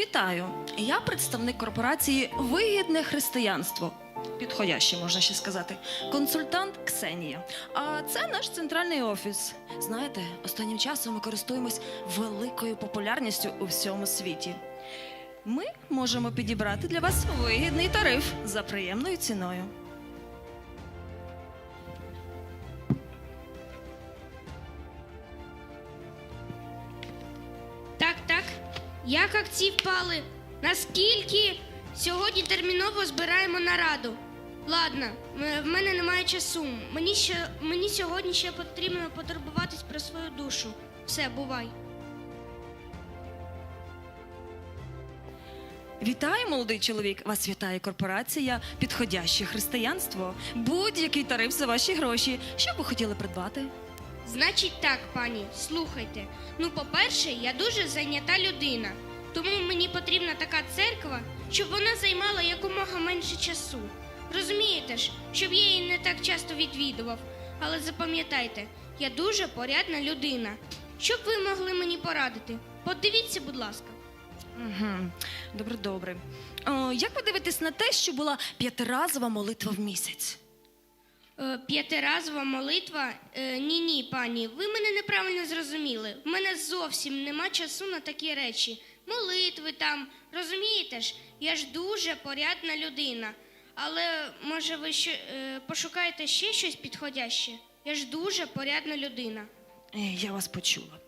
Вітаю! Я представник корпорації Вигідне християнство. Підходяще, можна ще сказати. Консультант Ксенія. А це наш центральний офіс. Знаєте, останнім часом ми користуємось великою популярністю у всьому світі. Ми можемо підібрати для вас вигідний тариф за приємною ціною. Як акції впали? Наскільки сьогодні терміново збираємо нараду? Ладно, в мене немає часу. Мені ще мені сьогодні ще потрібно потурбуватись про свою душу. Все, бувай. Вітаю, молодий чоловік! Вас вітає корпорація Підходяще християнство. Будь-який тариф за ваші гроші. Що б ви хотіли придбати? Значить так, пані, слухайте. Ну, по-перше, я дуже зайнята людина. Тому мені потрібна така церква, щоб вона займала якомога менше часу. Розумієте ж, щоб я її не так часто відвідував. Але запам'ятайте, я дуже порядна людина. Що б ви могли мені порадити? Подивіться, будь ласка. Угу. Добре, добре. О, як ви дивитесь на те, що була п'ятиразова молитва в місяць? Е, П'ятиразова молитва? Е, ні, ні, пані, ви мене неправильно зрозуміли. В мене зовсім нема часу на такі речі. Молитви там, розумієте ж, я ж дуже порядна людина. Але може ви ще, е, пошукаєте ще щось підходяще? Я ж дуже порядна людина. Я вас почула.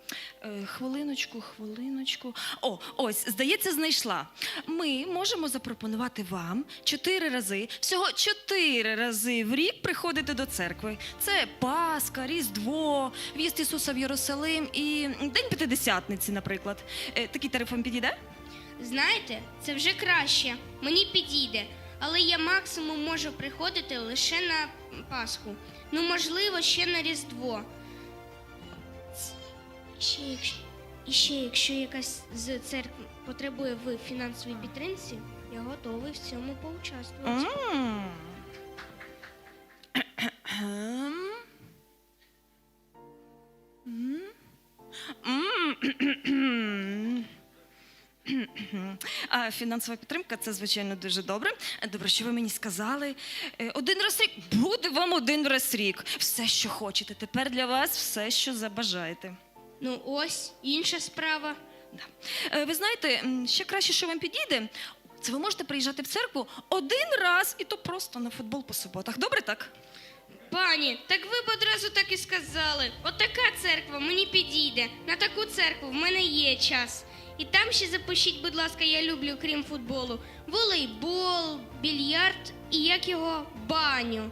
Е, Хвилиночку, хвилиночку. О, ось, здається, знайшла. Ми можемо запропонувати вам чотири рази, всього чотири рази в рік приходити до церкви. Це Пасха, Різдво, в'їзд Ісуса в Єрусалим і День П'ятидесятниці, наприклад. Е, Такий тариф вам підійде? Знаєте, це вже краще, мені підійде. Але я максимум можу приходити лише на Пасху. Ну, можливо, ще на Різдво. Ще якщо, і ще, якщо якась з церкв потребує в фінансовій підтримці, я готовий в цьому поучаствувати. А фінансова підтримка це звичайно дуже добре. Добре, що ви мені сказали. Е, Один раз рік буде вам один раз рік. Все, що хочете. Тепер для вас все, що забажаєте. Ну ось інша справа. Да. Е, Ви знаєте, м, ще краще, що вам підійде, це ви можете приїжджати в церкву один раз, і то просто на футбол по суботах. Добре так? Пані, так ви б одразу так і сказали. От така церква мені підійде. На таку церкву в мене є час. І там ще запишіть, будь ласка, я люблю, крім футболу, волейбол, більярд і як його баню.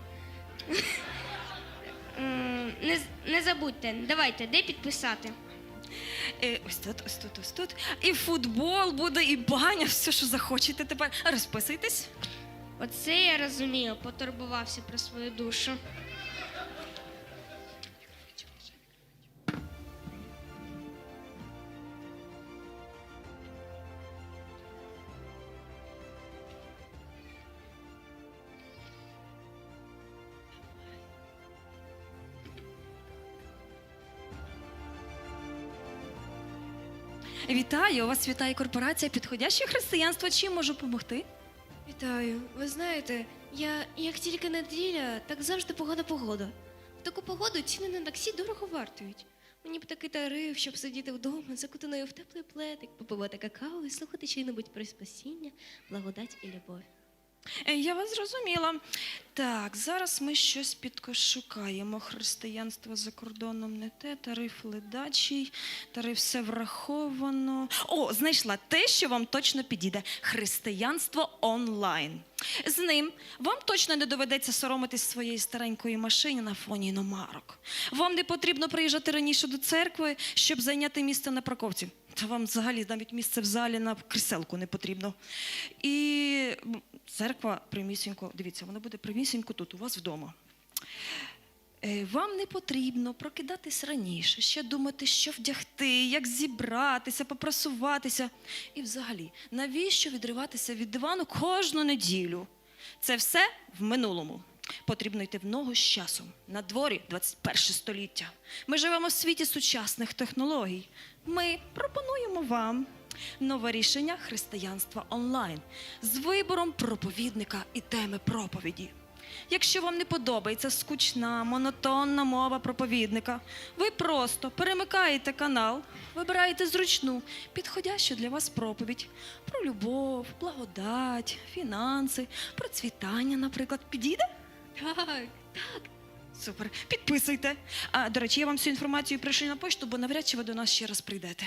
М, Не, не забудьте, давайте, де підписати? Е, ось тут, ось тут, ось тут. І футбол буде, і баня, все, що захочете тепер. Розписуйтесь. Оце я розумію, потурбувався про свою душу. Вітаю, вас вітає корпорація Підходяще християнство. Чим можу допомогти? Вітаю. Ви знаєте, я як тільки неділя, так завжди погана погода. В таку погоду ціни на таксі дорого вартують. Мені б такий тариф, щоб сидіти вдома, закутаною в теплий плетик, попивати какао і слухати що-небудь про спасіння, благодать і любов. Е, Я вас зрозуміла. Так, зараз ми щось підшукаємо. Християнство за кордоном не те, тариф ледачий, тариф все враховано. О, знайшла те, що вам точно підійде. Християнство онлайн. З ним вам точно не доведеться соромитись своєї старенької машини на фоні іномарок. Вам не потрібно приїжджати раніше до церкви, щоб зайняти місце на парковці. Та вам взагалі навіть місце в залі на кріселку не потрібно. І церква примісінько, дивіться, вона буде примісінько тут, у вас вдома. Е, Вам не потрібно прокидатись раніше, ще думати, що вдягти, як зібратися, попрасуватися. І взагалі, навіщо відриватися від дивану кожну неділю? Це все в минулому. Потрібно йти в ногу з часом. На дворі 21 століття. Ми живемо в світі сучасних технологій. Ми пропонуємо вам Нове рішення християнства онлайн з вибором проповідника і теми проповіді. Якщо вам не подобається скучна, монотонна мова проповідника, ви просто перемикаєте канал, вибираєте зручну, підходящу для вас проповідь про любов, благодать, фінанси, процвітання, наприклад, підійде? Так. так. Супер, підписуйте. А до речі, я вам всю інформацію пришлю на пошту, бо навряд чи ви до нас ще раз прийдете.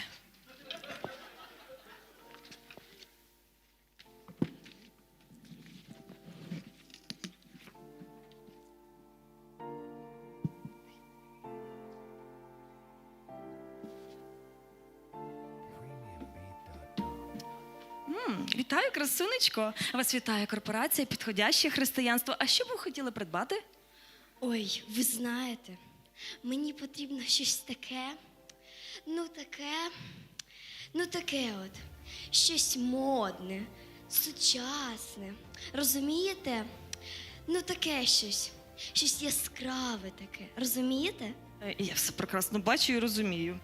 Красунечко! Вас вітає корпорація Підходяще християнство. А що б ви хотіли придбати? Ой, ви знаєте, мені потрібно щось таке, ну таке, ну таке от, щось модне, сучасне. Розумієте? Ну таке щось, щось яскраве таке. Розумієте? Е, Я все прекрасно бачу і розумію.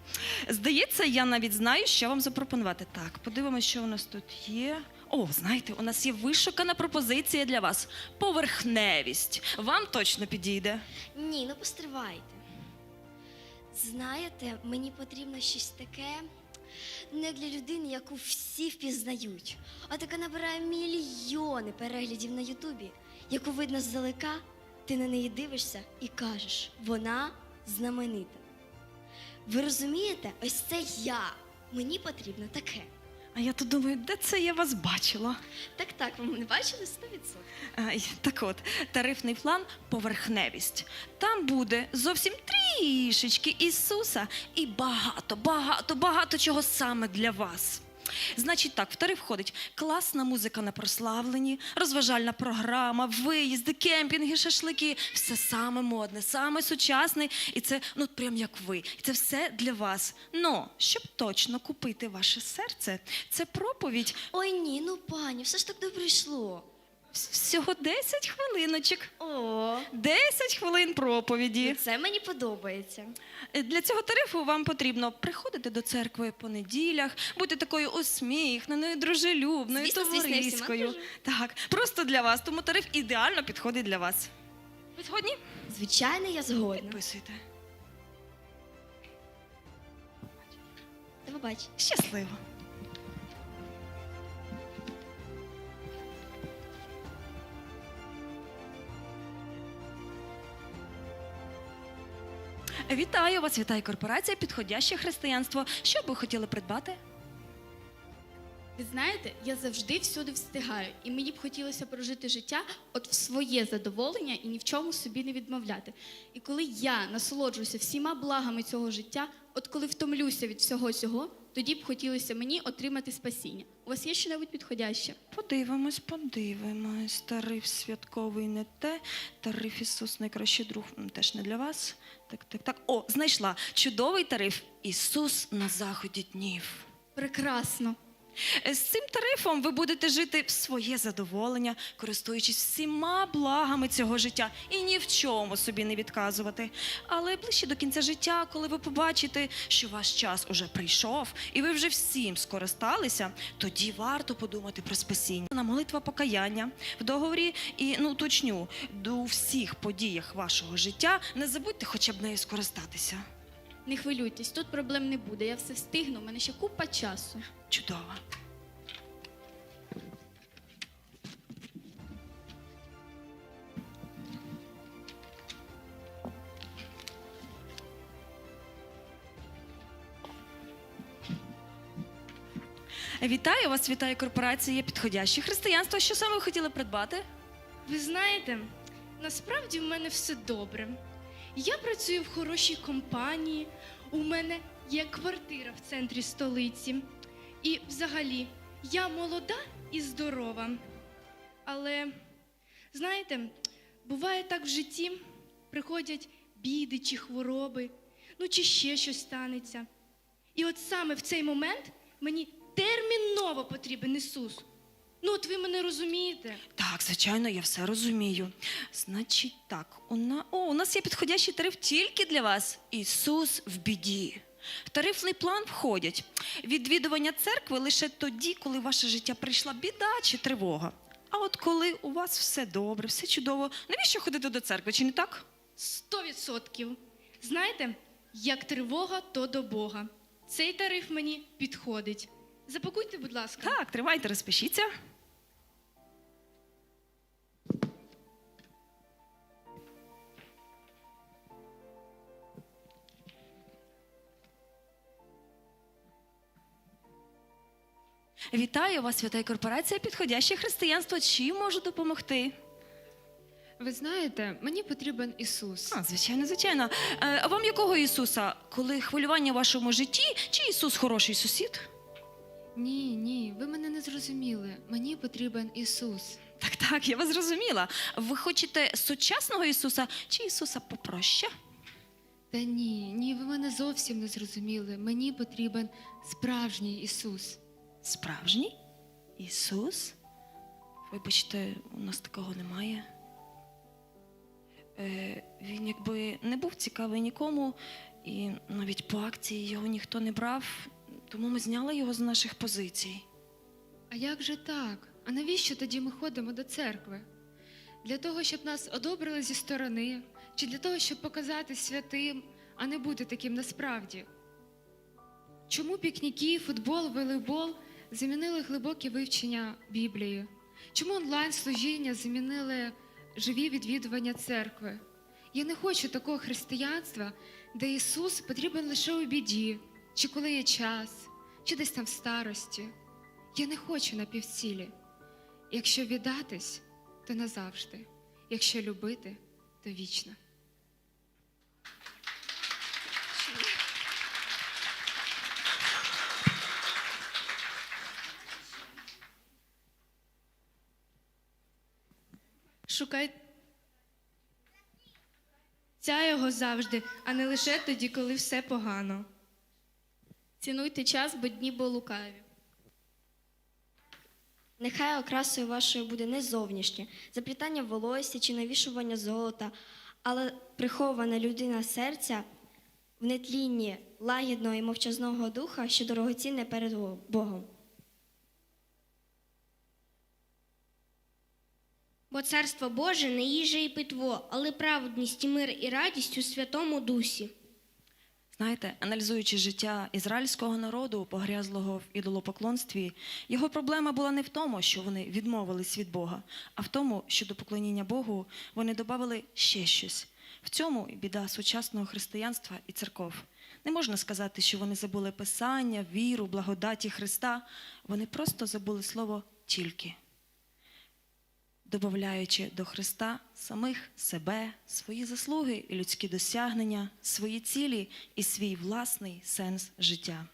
Здається, я навіть знаю, що вам запропонувати. Так, подивимося, що у нас тут є. О, знаєте, у нас є вишукана пропозиція для вас. Поверхневість. Вам точно підійде. Ні, ну постривайте. Знаєте, мені потрібно щось таке не для людини, яку всі впізнають, а така набирає мільйони переглядів на Ютубі, яку видно здалека, ти на неї дивишся і кажеш, вона знаменита. Ви розумієте, ось це я. Мені потрібно таке. А я то думаю, де це я вас бачила? Так, так, ви мене бачили 100%. Ай, Так от, тарифний план поверхневість. Там буде зовсім трішечки Ісуса і багато, багато, багато чого саме для вас. Значить так, в тариф входить класна музика на прославленні, розважальна програма, виїзди, кемпінги, шашлики. Все саме модне, саме сучасне. І це ну прям як ви. І це все для вас. Но щоб точно купити ваше серце, це проповідь Ой ні, ну пані, все ж так добре йшло. Всього 10 хвилиночок. О, 10 хвилин проповіді. це мені подобається. Е, Для цього тарифу вам потрібно приходити до церкви по неділях, бути такою усміхненою, дружелюбною, Звісно, звісно, я всіма товариською. дружу. Так, просто для вас. Тому тариф ідеально підходить для вас. Ви згодні? Звичайно, я згодна. Підписуйте. До побачення. Щасливо. Вітаю вас, вітає корпорація Підходяще християнство. Що б ви хотіли придбати? Ви знаєте, я завжди всюди встигаю, і мені б хотілося прожити життя от в своє задоволення і ні в чому собі не відмовляти. І коли я насолоджуюся всіма благами цього життя, от коли втомлюся від всього цього, тоді б хотілося мені отримати спасіння. У вас є щось підходяще? Подивимось, подивимось. Тариф святковий не те. Тариф Ісус найкращий друг теж не для вас. Так, так, так. О, знайшла. Чудовий тариф Ісус на заході днів. Прекрасно. З цим тарифом ви будете жити в своє задоволення, користуючись всіма благами цього життя і ні в чому собі не відказувати. Але ближче до кінця життя, коли ви побачите, що ваш час уже прийшов, і ви вже всім скористалися, тоді варто подумати про спасіння. На молитва покаяння в договорі і ну уточню, до всіх подіях вашого життя не забудьте хоча б нею скористатися. Не хвилюйтесь, тут проблем не буде. Я все встигну, у мене ще купа часу. Чудово. Вітаю вас, вітає корпорація Підходяще християнство. Що саме ви хотіли придбати? Ви знаєте, насправді в мене все добре. Я працюю в хорошій компанії, у мене є квартира в центрі столиці. І взагалі, я молода і здорова. Але, знаєте, буває так в житті, приходять біди чи хвороби, ну чи ще щось станеться. І от саме в цей момент мені терміново потрібен Ісус. Ну, от ви мене розумієте. Так, звичайно, я все розумію. Значить, так, у, на... О, у нас є підходящий тариф тільки для вас. Ісус в біді. В тарифний план входять відвідування церкви лише тоді, коли в ваше життя прийшла біда чи тривога. А от коли у вас все добре, все чудово, навіщо ходити до церкви, чи не так? Сто відсотків. Знаєте, як тривога, то до Бога. Цей тариф мені підходить. Запакуйте, будь ласка. Так, тривайте, розпишіться. Вітаю вас, свята корпорація підходяще християнство. Чим можу допомогти? Ви знаєте, мені потрібен Ісус. А, звичайно, звичайно. Е, А вам якого Ісуса? Коли хвилювання в вашому житті, чи Ісус хороший сусід? Ні, ні, ви мене не зрозуміли. Мені потрібен Ісус. Так, так, я вас зрозуміла. Ви хочете сучасного Ісуса чи Ісуса попроще? Та ні, ні, ви мене зовсім не зрозуміли. Мені потрібен справжній Ісус. Справжній? Ісус? Вибачте, у нас такого немає. Е, він якби не був цікавий нікому, і навіть по акції його ніхто не брав, тому ми зняли його з наших позицій. А як же так? А навіщо тоді ми ходимо до церкви? Для того, щоб нас одобрили зі сторони, чи для того, щоб показати святим, а не бути таким насправді? Чому пікніки, футбол, волейбол замінили глибоке вивчення Біблії? Чому онлайн-служіння замінили живі відвідування церкви? Я не хочу такого християнства, де Ісус потрібен лише у біді, чи коли є час, чи десь там в старості. Я не хочу на півцілі. Якщо віддатись, то назавжди. Якщо любити, то вічно. Шукай ця його завжди, а не лише тоді, коли все погано. Цінуйте час, бо дні бо лукаві. Нехай окрасою вашою буде не зовнішнє, заплітання волосся чи навішування золота, але прихована людина серця в нетлінні лагідного і мовчазного духа, що дорогоцінне перед Богом. Бо царство Боже не їжа і питво, але праведність і мир і радість у Святому Дусі. Знаєте, аналізуючи життя ізраїльського народу, погрязлого в ідолопоклонстві, його проблема була не в тому, що вони відмовились від Бога, а в тому, що до поклоніння Богу вони додали ще щось. В цьому біда сучасного християнства і церков. Не можна сказати, що вони забули писання, віру, благодаті Христа. Вони просто забули слово тільки добавляючи до Христа самих себе, свої заслуги і людські досягнення, свої цілі і свій власний сенс життя.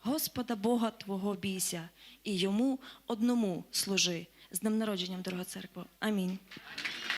Господа Бога Твого бійся, і йому одному служи. З днем народженням, дорога церква. Амінь.